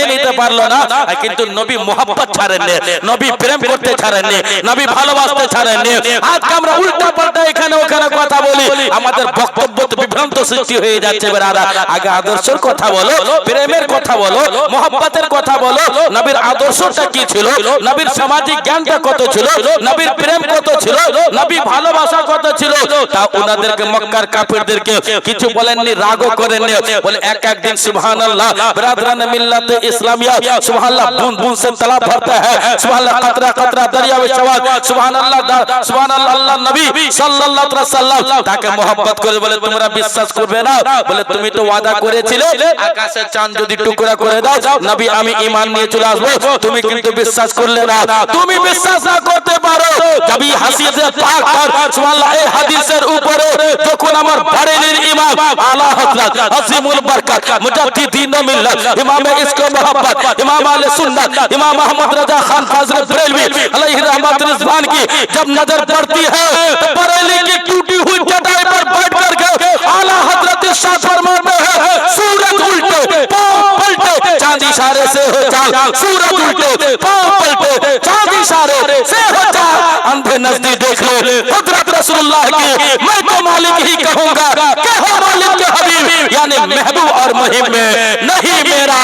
মেনে নিতে পারল না। কিন্তু নবী মোহাম্মত ছাড়েননি, নবী প্রেম করতে ছাড়েননি, নবী ভালোবাসতে ছাড়েননি। আজকে আমরা উল্টা পাল্টা এখানে ওখানে কথা বলি। আমাদের বক্তব্য তো বিভ্রান্ত সৃষ্টি হয়ে যাচ্ছে বেড়ারা আগে আদর্শের কথা বলো, প্রেমের কথা বলো মোহাম্মতের কথা বলো, নবীর আদর্শটা কি ছিল? নবীর সামাজিক জ্ঞানটা কত ছিল? নবীর প্রেম কত ছিল? নবী ভালোবাসা কত ছিল? তা ওনাদেরকে মক্কার কাফেরদেরকে কিছু বলেননি, রাগও করেননি। বলে এক একদিন সুবহানাল্লাহ, ব্রাদরান মিল্লাতে इस्लामिया सुभान अल्लाह बूंद बूंद से तालाब भरता है सुभान अल्लाह कतरा कतरा दरिया में सवाल सुभान अल्लाह सुभान अल्लाह अल्लाह नबी सल्लल्लाहु अलैहि वसल्लम তাকে mohabbat করে বলে তোমরা বিশ্বাস করবে না বলে তুমি তো ওয়াদা করেছিলে আকাশের চাঁদ যদি টুকরা করে দাও নবী আমি ঈমান নিয়ে চলে আসবো তুমি কিন্তু বিশ্বাস করলে না তুমি বিশ্বাস না করতে পারো নবী হাসিসে পাক আর সুবহানাল্লাহ এই হাদিসের উপরে যখন আমার বারেলির ইমাম আলা হযরত আজিমুল বরকত মুজাদ্দিদিন মিল্লাত ইমাম ইসকো محبت امام آل سنت، امام محمد رضا خان حضرت بریلوی علیہ رحمت رضوان کی جب نظر پڑتی ہے تو بریلی کی کیوٹی ہوئی چٹائی پر بیٹھ کر کے آلہ حضرت شاہ فرمان میں ہے سورت الٹے، پاؤں پلٹے چاند اشارے سے ہو چاند سورت الٹے، پاؤں پلٹے چاند اشارے سے ہو چاند اندھے نزدی دیکھ لے حضرت رسول اللہ کی، میں تو مالک ہی کہوں گا، کہ ہو مالک کے حبیب یعنی محبوب اور مہم میں، نہیں میرا۔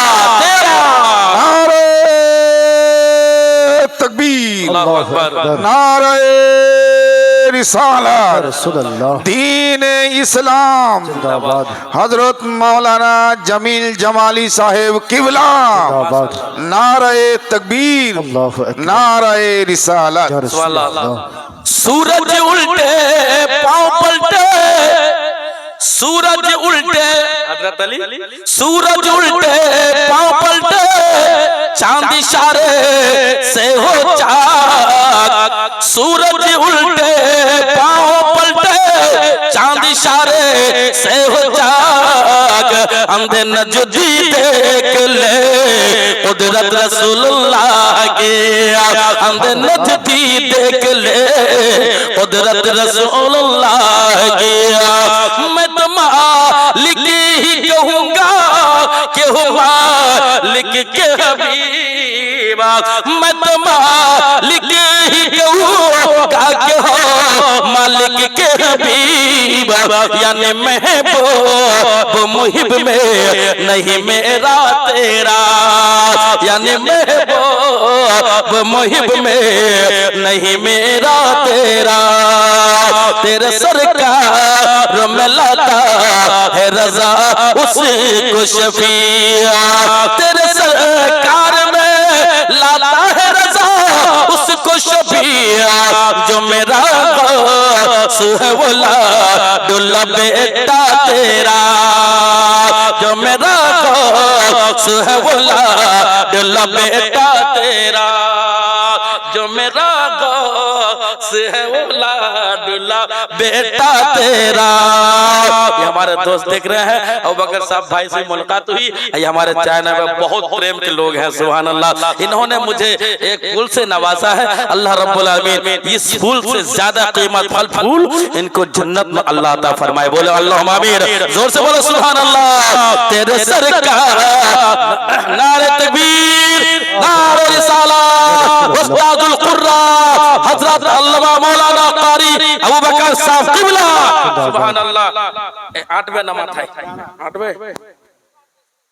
اللہ اکبر. نعرہ رسالت. رسول اللہ. دین اسلام. حضرت مولانا جمیل جمالی صاحب قبلہ. نعرہ تکبیر. نعرہ رسالت. سورج الٹے پاؤں پلٹے. سورج الٹے. حضرت علی. سورج الٹے پاؤں پلٹے. چاند اشارے سے ہو چاند سورج الٹے، پاؤں پلٹے، چاند اشارے سے ہو جاگ، ہم دے نجدی دیکھ لے۔ قدرت رسول اللہ کی ہم دے نجدی دیکھ لے۔ قدرت رسول اللہ کی میں تمہارے ہی کہوں گا کہ ہوا لکھ کے حبیبہ میں تمہارے ہی کیوں مالک کے حبیب یعنی محبوب، محب میں نہیں، میرا تیرا یعنی محبوب، محب میں نہیں، میرا تیرا۔ تیرے سرکار میں لاتا ہے رضا، اس کو شفیع۔ تیرے سرکار میں لاتا शफिया जो मेरा गौस है वो लाडुल्ला बेटा तेरा जो मेरा गौस है वो लाडुल्ला बेटा तेरा जो मेरा गौस है वो लाडुल्ला बेटा तेरा ये हमारे दोस्त देख रहे हैं अबू बकर साहब भाई से मुलाकात हुई ये हमारे चैनल में बहुत प्रेम के लोग हैं सुभान अल्लाह इन्होंने मुझे एक फूल से नवाजा है अल्लाह रब्बुल आमीन इस फूल से ज्यादा कीमत फल फूल इनको जन्नत में अल्लाह अता फरमाए बोले अल्लाह आमीन जोर से बोलो सुभान अल्लाह तेरे सरकार नारे तकबीर नारे रिसालत उस्तादुल कुर्रा हजरत अल्लामा আল্লামা মাওলানা কারি আবু বকর সাহেব কিবলা। সুবহানাল্লাহ। আটবে না মাথায়? আটবে।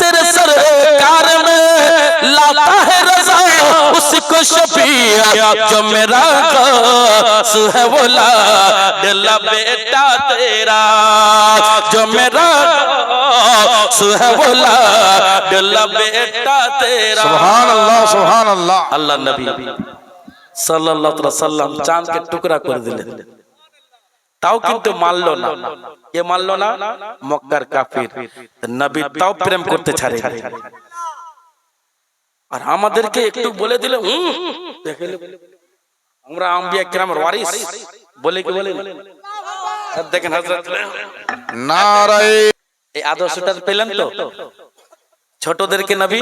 तेरे सरकार में लाता है रजा उसको शफिया जो मेरा खास है वो ला दिला बेटा तेरा जो मेरा खास है वो ला दिला बेटा तेरा सुभान अल्लाह सुभान अल्लाह अल्लाह नबी सल्लल्लाहु अलैहि वसल्लम चांद के टुकड़ा कर दिले তাও কিন্তু মানলো না। কে মানলো না? মক্কার কাফির। নবী তাও প্রেম করতে ছাড়ে আর আমাদেরকে একটু বলে দিলে হুম আমরা আম্বিয়া কিরামের ওয়ারিস। বলে কি বলে দেখেন হযরত নারায়ে এই আদর্শটা পেলেন তো? ছোটদেরকে নবী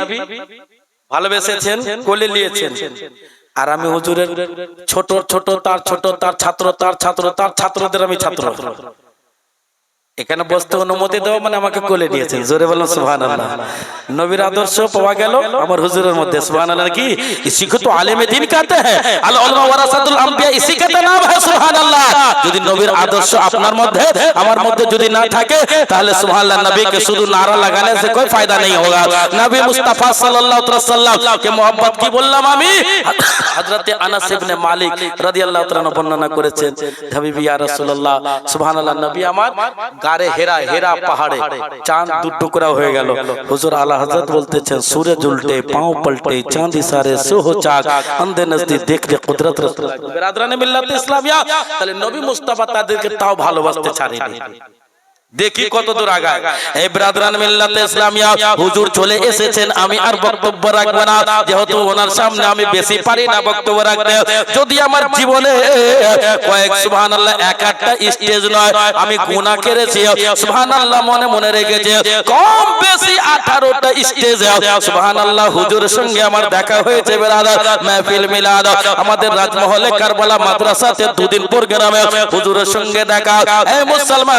ভালোবেসেছেন কোলে নিয়েছেন। আর আমি হুজুরের ছোট ছোট, তার ছোট, তার ছাত্র তার ছাত্র, তার ছাত্রদের আমি ছাত্র। এখানে বসতে অনুমতি দেওয়া মানে আমাকে কোলে দিয়েছেন। জোরে বললাম সুহান আল্লাহ নবীর আদর্শ পাওয়া গেল আমার হুজুরের মধ্যে। সুহান আল্লাহ কি? ইসি তো আলেমে দিন কাতে হ্যাঁ আল উলমা ওয়ারাসাতুল আমবিয়া ইসি কাতে নাম হ্যায় সুহান আল্লাহ যদি নবীর আদর্শ আপনার মধ্যে আমার মধ্যে যদি না থাকে তাহলে সুহান আল্লাহ নবীকে শুধু নারা লাগানে সে কোনো फायदा নেই होगा নবী মুস্তাফা সাল্লাল্লাহু তাআলা সাল্লাম কে मोहब्बत কি বললাম আমি? হযরতে আনাস ইবনে মালিক রাদিয়াল্লাহু তাআলা বর্ণনা করেছেন হাবিবি ইয়া রাসূলুল্লাহ সুবহানাল্লাহ নবী আমার গারে হেরা হেরা পাহাড়ে। চাঁদ দু টুকরা হয়ে গেল। হুজুর আলা হজরত বলতেছেন, সূর্য উল্টে, পাঁও পাল্টে, চাঁদ ইসারে সোহ চাঁদ আন্দে নজদি দেখলে কুদরত রাসূল। বিরাদরানে মিল্লাত ইসলামিয়া, তাহলে নবী মুস্তাফা তাদেরকে তাও ভালোবাসতে ছাড়েনি। দেখি কত দূর আগায়। এই ব্রাদরান মিল্লাতে ইসলামিয়া হুজুর চলে এসেছেন আমি আর বক্তব্য রাখব না। যেহেতু ওনার সামনে আমি বেশি পারি না বক্তব্য রাখতে যদি আমার জীবনে কয়েক সুবহানাল্লাহ এক একটা স্টেজ নয় আমি গুনাহ করেছি। সুবহানাল্লাহ মনে মনে রেখেছি কম বেশি 18টা স্টেজ। সুবহানাল্লাহ হুজুরের সঙ্গে আমার দেখা হয়েছে ব্রাদার। মাহফিল মিলাদ আমাদের রাজমহলে কারবালা মাদ্রাসাতে দুদিন পর গ্রামে হুজুরের সঙ্গে দেখা এই মুসলমান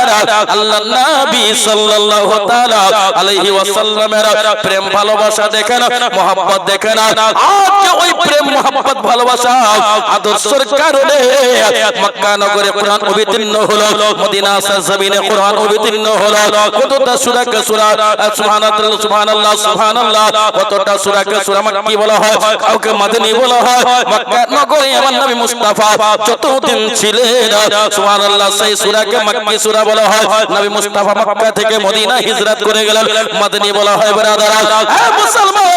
আল্লাহ নবী সাল্লাল্লাহু তাআলা আলাইহি ওয়াসাল্লামের প্রেম ভালোবাসা দেখেন mohabbat দেখেন। আজকে ওই প্রেম mohabbat ভালোবাসা আদর্শের কারণে মক্কা নগরে কোরআন অবতীর্ণ হলো, মদিনা জমিনে কোরআন অবতীর্ণ হলো। কতটা সূরা কে সূরা সুবহানাল্লাহ সুবহানাল্লাহ সুবহানাল্লাহ, কতটা সূরা কে সূরা মাক্কি বলা হয়, কাউকে মাদনী বলা হয়। মক্কা নগরে আমার নবী মুস্তাফা যতদিন ছিলেন, সুবহানাল্লাহ, সেই সূরাকে মাক্কি সূরা বলা হয়। নবী মুস্তাফা মক্কা থেকে মদিনা হিজরত করে গেলেন। মাদনী বলা হয় ব্রাদার হে মুসলমান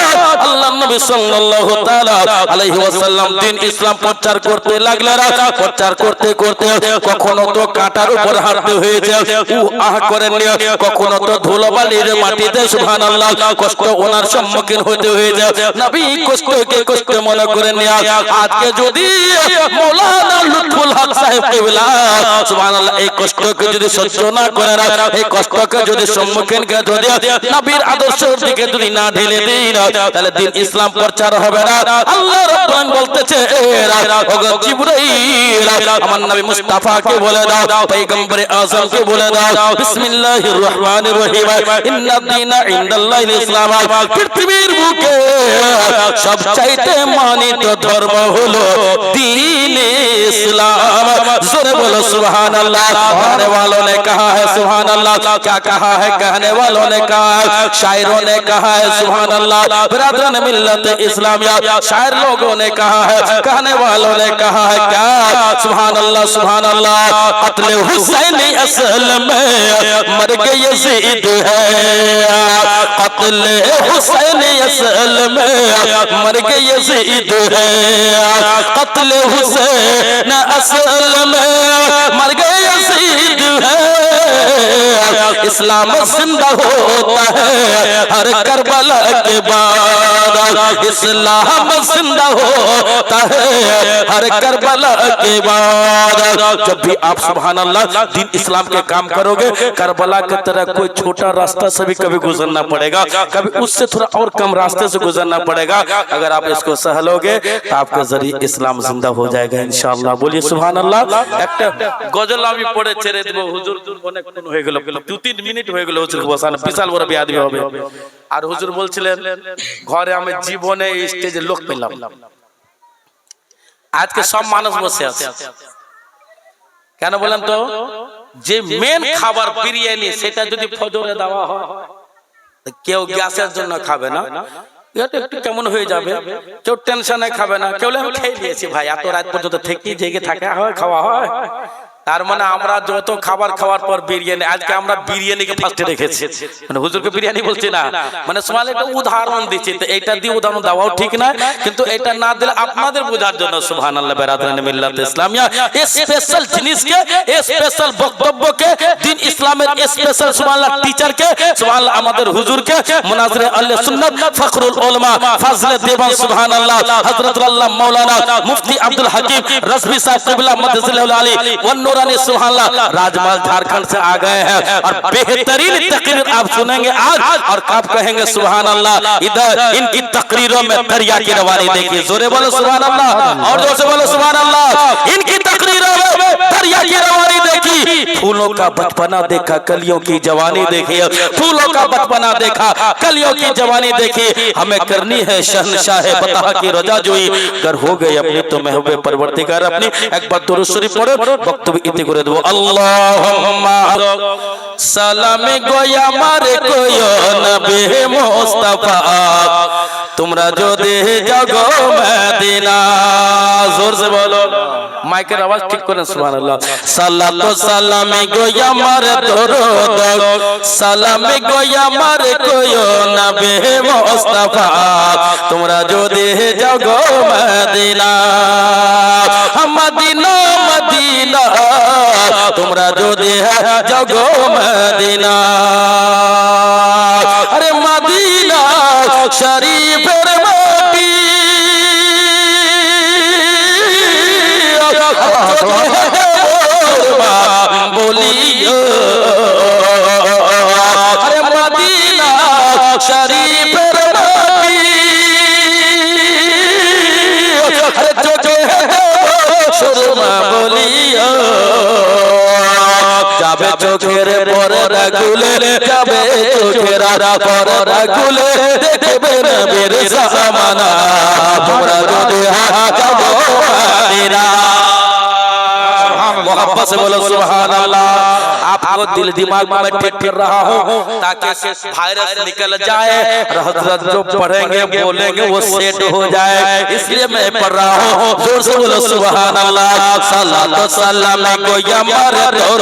আল্লাহ নবী সাল্লাল্লাহু তাআলা আলাইহি ওয়াসাল্লাম দিন ইসলাম প্রচার করতে লাগলেন। প্রচার করতে করতে কখনো তো কাঁটার উপর হাঁটতে হয়েছে। উ আহ করেন কখনো তো ধুলোবালির মাটিতে সুবহানাল্লাহ কষ্ট ওনার সম্মুখীন হতে হয়েছে। নবী কষ্টকে কষ্ট মনে করেন আজকে যদি মৌলানা লুৎফুল হক সাহেব কিবলা সুবহানাল্লাহ এই কষ্টকে যদি সহ্য যন্ত্রণা করার এই কষ্টকে যদি সম্মুখীন নবীর আদর্শের দিকে যদি না ঢেলে দিই তাহলে দিন ইসলাম প্রচার হবে না। আল্লাহ রব্বান বলতেছে আমার নবী মুস্তাফাকে বলে দাও, পয়গম্বর আজমকে বলে দাও, বিসমিল্লাহির রহমানির রহিম ইন্না দীনা ইনদাল্লাহিল ইসলাম, পৃথিবীর বুকে সবচাইতে মানিত ধর্ম হলো দীন ইসলাম। জোরে বলো, সুবহানাল্লাহ আরে ভালো کہا ہے، سبحان اللہ، کیا کہا ہے کہنے والوں نے کہا شاعروں نے کہا ہے، سبحان اللہ، برادران ملت اسلامیہ، شاعر لوگوں نے کہا ہے، کہنے والوں نے کہا ہے کیا؟ سبحان اللہ سبحان اللہ، قتل حسین اصل میں مرگ یزید ہے۔ قتل حسین اصل میں مرگ یزید ہے۔ قتل حسین اصل میں اسلام زندہ ہوتا ہے۔ ہر کربلا کے بعد اسلام زندہ ہوتا ہے۔ ہر کربلا کے بعد جب بھی آپ سبحان اللہ دین اسلام کے کام کرو گے، کربلا کے طرح کوئی چھوٹا راستہ سے بھی کبھی گزرنا پڑے گا۔ کبھی اس سے تھوڑا اور کم راستے سے گزرنا پڑے گا۔ اگر آپ اس کو سہل ہوگے تو آپ کا ذریعہ اسلام زندہ ہو جائے گا انشاءاللہ۔ بولیے سبحان اللہ۔ একটা গজল আমি পড়ে ছেড়ে দেব হুজুর অনেক হয়ে গেল দু تین মিনিট হয়ে গেল হুজুর বসানো বিশাল বড় বিয়াদবি হবে। আর হুজুর বলছিলেন, ঘরে আমি জীবনে স্টেজে লোক পেলাম। আজকে সব মানুষ বসে আছে। কেন বলেন তো? যে মেন খাবার বিরিয়ানি, সেটা যদি ফজরে দেওয়া হয়, কেউ গ্যাসের জন্য খাবে না। এটা একটু কেমন হয়ে যাবে? কেউ টেনশনে খাবে না। কেউ আমি খেয়ে নিয়েছি ভাই, এত রাত পর্যন্ত থেকে জেগে থাকা হয়, খাওয়া হয়। তার মানে আমরা যত খাবার খাওয়ার পর বিরিয়ানি আজকে আমরা বিরিয়ানিকে ফার্স্টে রেখেছি। মানে হুজুরকে বিরিয়ানি বলছি না। মানে সোমাল একটা উদাহরণ দিচ্ছি তো এইটা দিয়ে উদাহরণ দেওয়াও ঠিক না কিন্তু এটা না দিলে আপনাদের বোঝার জন্য সুবহানাল্লাহ বেরাদান মিল্লাত ইসলামিয়া স্পেশাল জিনিসকে স্পেশাল বক্তব্যকে দিন ইসলামের স্পেশাল সুবহানাল্লাহ টিচারকে সুবহানাল্লাহ আমাদের হুজুরকে মুনাজির আহলে সুন্নাত ফখরুল উলামা ফাজলে দেবান সুবহানাল্লাহ হযরত আল্লাহ মাওলানা মুফতি আব্দুল হাকিম دوران سبحان اللہ راج مال جھارکھنڈ سے آ گئے ہیں اور بہترین تقریر آپ سنیں گے آج اور آپ کہیں گے سبحان اللہ ادھر ان کی تقریروں میں دریا کی روانی دیکھیں زورے بولو سبحان اللہ اور زور سے بولو سبحان اللہ ان کی تقریروں میں دریا کی روانی دیکھیں پھولوں کا بچپنا دیکھا، کلیوں کی جوانی دیکھیں پھولوں کا بچپنا دیکھا، کلیوں کی جوانی دیکھیں ہمیں کرنی ہے شہنشاہ بتا کی رجا جوئی۔ گر ہو گئے اپنی تو محب پرورتگار اپنی۔ ایک بات درست شریف پڑھو، وقت ইতি করে দেবো। আল্লাহুম্মা সালামে গোয়া মারে কোয় নবী মুস্তাফা। তোমরা যদি জাগো মদিনা। জোর সে বলো। মাইকের আওয়াজ ঠিক করেন সুবহানাল্লাহ। সাল্লাতু সালামে গোয়া মারে দরুদ। সালামে গোয়া মারে কোয় নবী মুস্তাফা। তোমরা যদি জাগো মদিনা। মদিনা তোমরা যদি জগো মদিনা। আরে মদিনা শরীফের মাটি। বলিও যাবে চোখের পরে রাগুলে যাবে চোখের পরে রাগুলে দেখবে না মেরে সামানা। তোমরা যদি যাব محبت سے بولو سبحان اللہ آپ کو دل دماغ میں ٹھیک کر رہا ہوں تاکہ بھائرس نکل جائے، حضرت جو پڑھیں گے، بولیں گے، وہ سیٹ ہو جائے۔ اس لیے میں پڑھ رہا ہوں، زور سے بولو سبحان اللہ صلاۃ والسلام کو یا مار دو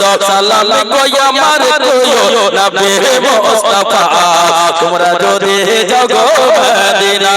دو سلام کو یا مار دو نبی مصطفیٰ تمہارا جو دے جگو مدینہ۔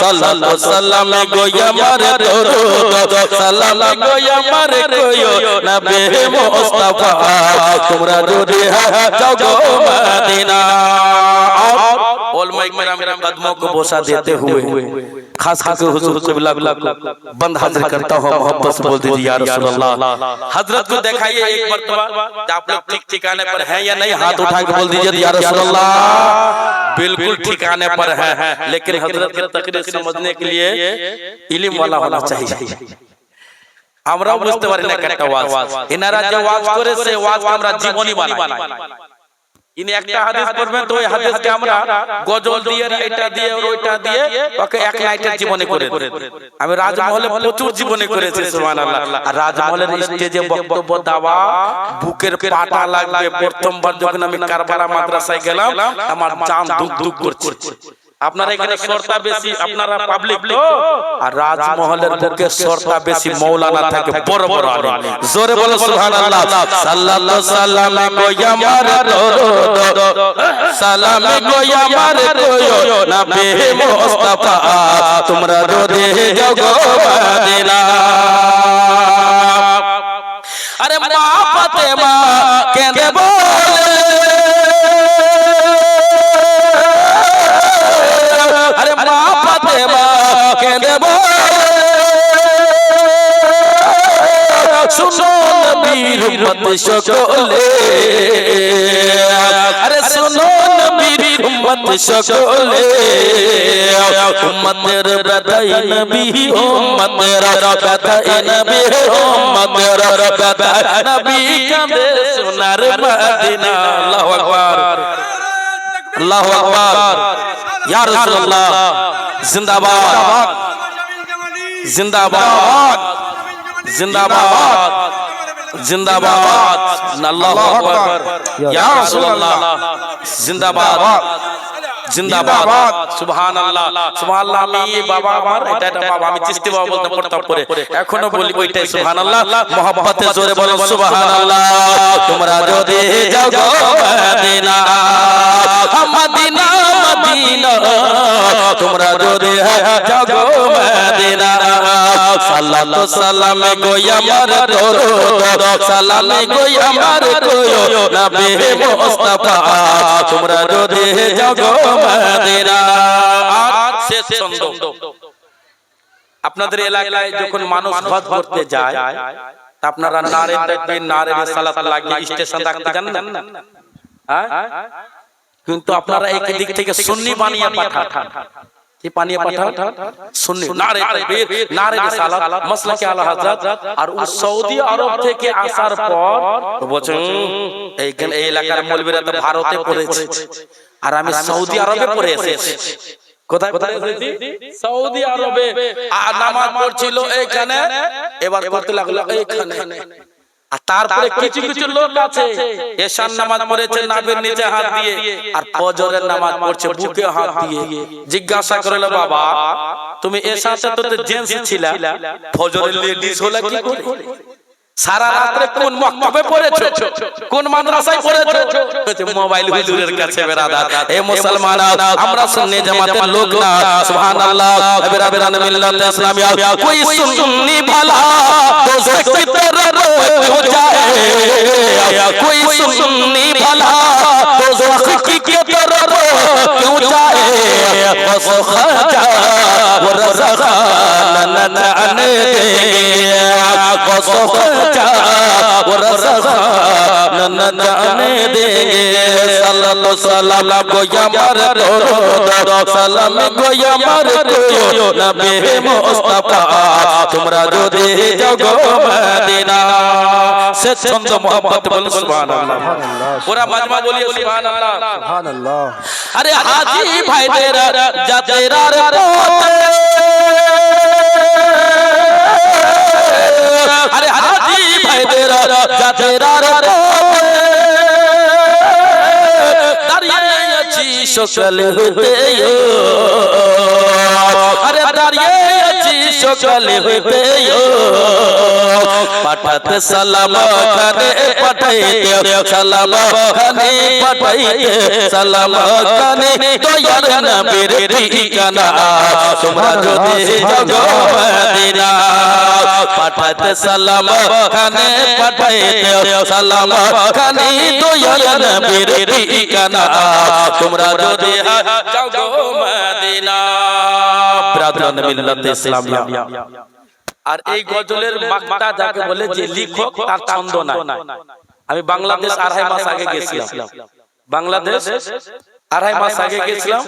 সাল্লাল্লাহু সাল্লাম গোয়া মারে দরুদ সালাম গোয়া মারে কোয়ো নবী মুস্তাফা তোমরা রোদে যাও মদিনা और मैं मेरे कदमों को बोसा देते हुए خاص خاص کر حضور قبلہ کو بند حاضر کرتا ہوں، محبت سے بول دیجیے، یا رسول اللہ۔ حضرت کو دیکھائیے ایک مرتبہ آپ لوگ ٹھیک ٹھکانے پر ہیں یا نہیں، ہاتھ اٹھا کے بول دیجیے، یا رسول اللہ۔ بالکل ٹھکانے پر ہیں، لیکن حضرت کے تقریر سمجھنے کے لیے علم والا ہونا چاہیے۔ আমরা বুঝতে পারি না একটা ওয়াজ এনারা যে ওয়াজ করেছে ওয়াজ আমরা জীবনী বানাই ইনি একটা হাদিস পড়বেন তো ওই হাদিসকে আমরা গজল দিয়ে এটা দিয়ে আর ওইটা দিয়ে ওকে এক নাইটের জীবনে করে আমি রাজমহলে প্রচুর জীবনে করেছি সুবহানাল্লাহ। আর রাজমহলের স্টেজে বক্তব্য দেওয়া বুকের পাটা লাগবে। প্রথমবার যখন আমি কারবালা মাদ্রাসায় গেলাম আমার জান দুক দুক করছে। আপনারা এখানে সরতা বেশি আপনারা পাবলিক তো? আর রাজমহলের বুকে সরতা বেশি মৌলানা থাকে বড় বড় আলেম। জোরে বলো সুবহানাল্লাহ। সাল্লাল্লাহু সাল্লাম গোয়া মার দরুদ। সালাম গোয়া মার কোয়ো নবী মুস্তাফা তোমরা রোদে যাও গো মদিনা আরে মা ফাতেমা কেঁদে বলে? ফাতেমা কেঁদে শুনো নবীর উম্মত সকলে আরে শুনো নবীর উম্মত সকলে উম্মতের বেদাই নবী উম্মতের বেদাই নবী উম্মতের বেদাই নবী কাঁদে সোনার মদিনা আল্লাহু আকবার আল্লাহু আকবার। ইয়া রাসূলুল্লাহ জিন্দাবাদ। জিন্দাবাদ। জিন্দাবাদ। জিন্দাবাদ। আল্লাহু আকবার। ইয়া রাসূলুল্লাহ জিন্দাবাদ। জিন্দাবাদ। সুবহান সুবহানাল্লাহ। সুবহানাল্লাহ আমি বাবা আমার এটা এটা বাবা আমি চিস্তি বাবা বলতে পড়তাম পরে এখনও বলি ওইটাই সুবহান আল্লাহ মহব্বতে জোরে বলো সুবহান আল্লাহ তোমরা যদি যাও মদিনা। মদিনা। মদিনা মদিনা তোমরা যদি যাও গো মদিনা সাল্লাল্লাহু সালাম গো আমার দরুদ, সালাম গো আমার কোয়ো নবী মুস্তাফা, তোমরা যদি যাও গো মদিনা। আর শেষ ছন্দ। আপনাদের এলাকায় যখন মানুষ হজ করতে যায়, তা আপনারা নারে দেখবেন নারে সালাত লাগিয়ে স্টেশন রাখতে জানেন না? হ্যাঁ? কিন্তু আপনারা এক দিক থেকে সুন্নি বানিয়ে পাঠান। কি বানিয়ে পাঠান? সুন্নি। নারে তাকবীর, নারে রিসালাত, মাসলাকে আলা হযরত, আর ও সৌদি আরব থেকে আসার পর বলছেন এইখানে এই এলাকার মৌলবীরা তো ভারতে পড়েছে। আর আমি সৌদি আরবে পড়ে এসেছি। কোথায় কোথায় সৌদি আরবে। আর নামাজ পড়ছিল এইখানে। এবার করতে লাগল এইখানে। আর তারপরে কিছু কিছু লোক আছে এশার নামাজ পড়েছে নাভের নিচে হাত দিয়ে আর ফজরের নামাজ পড়ছে বুকে হাত দিয়ে। জিজ্ঞাসা করল বাবা তুমি এশাতে তো জেন্টস ছিলা? ফজরের লেডিস হলে কি করে সারা রাত্রে কোন মক্তবে পড়েছো কোন মাদ্রাসায় পড়েছো মোবাইল হুজুরের কাছে বেরাদার এ মুসলমান আমরা সুন্নি জামাতের লোক না সুবহানাল্লাহ বেরাদার মিল্লাত ইসলামিয়া কোই সুন্নি ভালা দোজখ की तरफ हो जाए कोई सुन्नी भला दोजख की तरफ क्यों जाए बस खजा वो रज़ा न जाने दे बस खजा वो रज़ा न जाने दे सल्लल्लाहु सलाम को यार दो सलाम को यार को नबी मुस्तफा তোমরা যদি যাও গো মদিনা সে ছন্দ মোহাম্মদ বল সুবহানাল্লাহ পুরা মাজমা বলিয়ে সুবহানাল্লাহ সুবহানাল্লাহ আরে হাজি ভাইদের জাতেরার পথে আরে জাতেরার পথে দাঁড়িয়ে আছি সকাল হতে সকাল হতে পাঠাতে সালাম খানে পাঠাইতে, সালাম খানে পাঠাইতে, সালাম খানে দয়ার নবীর ঠিকানা। তোমরা যদি যাও পাঠাতে সালাম খানে পাঠাইতে, সালাম খানে দয়ার নবীর ঠিকানা। তোমরা যদি যাও গো মিল্লাতে ইসলামিয়া। আর এই গজলের মাকতা যাকে বলে যে লিখক তার ছন্দ নাই। আমি বাংলাদেশ আড়াই মাস আগে গেছিলাম। বাংলাদেশ আড়াই মাস আগে গেছিলাম।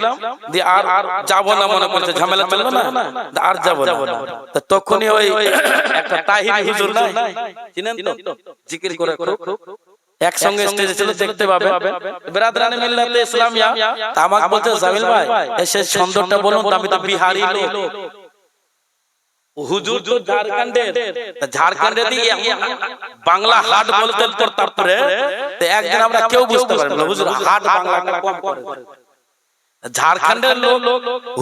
দিয়ে আর যাব না মনে করছে ঝামেলা না? আর যাব না। তা তখনই ওই একটা তাহির হুজুর না চিনেন তো? জিকির করে খুব। একসঙ্গে স্টেজে চলে দেখতে পাবে বেরাদরানে মিল্লাতে ইসলামিয়া। আমাকে বলতে জামিল ভাই এসে ছন্দটা বলুন আমি তো বিহারি লোক। হুজুর তো ঝাড়খণ্ডের। ঝাড়খণ্ডে দিয়ে বাংলা হাট বলতে তো তারপরে একদিন আমরা কেউ বুঝতে পারব না। হুজুর হাট বাংলাটা কম করে। ঝাড়খণ্ডের লোক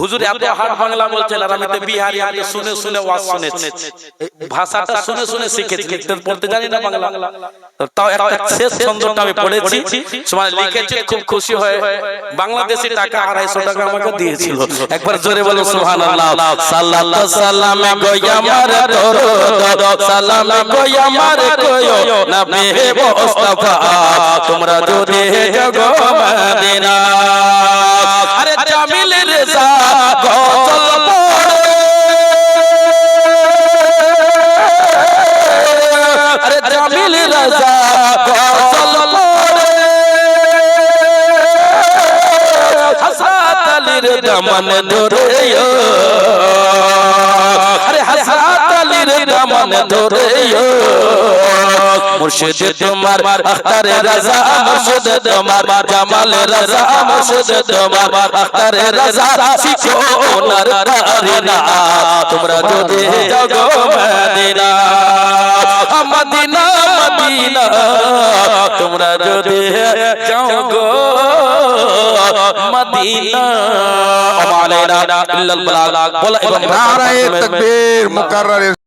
হুজুর এত হাট বাংলা বলছেন আর আমি তো বিহারি আমি শুনে শুনে ওয়াজ শুনেছি। ভাষাটা শুনে শুনে শিখেছি লিখতে পড়তে জানি না বাংলা। তাও একটা শেষ ছন্দটা আমি পড়েছি। সময় লিখেছি খুব খুশি হয়ে বাংলাদেশি টাকা আড়াইশো টাকা আমাকে দিয়েছিল। একবার জোরে বলো সুবহানাল্লাহ। সাল্লাল্লাহু সাল্লাম গো আমার দরুদ। সালাম গো আমার কোয়ো নবী মুস্তাফা তোমরা যদি জগো মদিনা। আরে জামিল রেজা গজল পড়ে। আরে জামিল রেজা গজল পড়ে। হাসাত আলীর দামান ধরে ধরে মুর্শিদ তোমার আখতারে রাজা মুর্শিদ তোমার জামাল রাজা মুর্শিদ তোমার আখতারে রাজা শিখো ওনার কারিনা তোমরা যদি যাও মদিনা মদিনা মদিনা। তোমরা যদি মদিনা। এবং নারায়ে তকবীর মুকাররার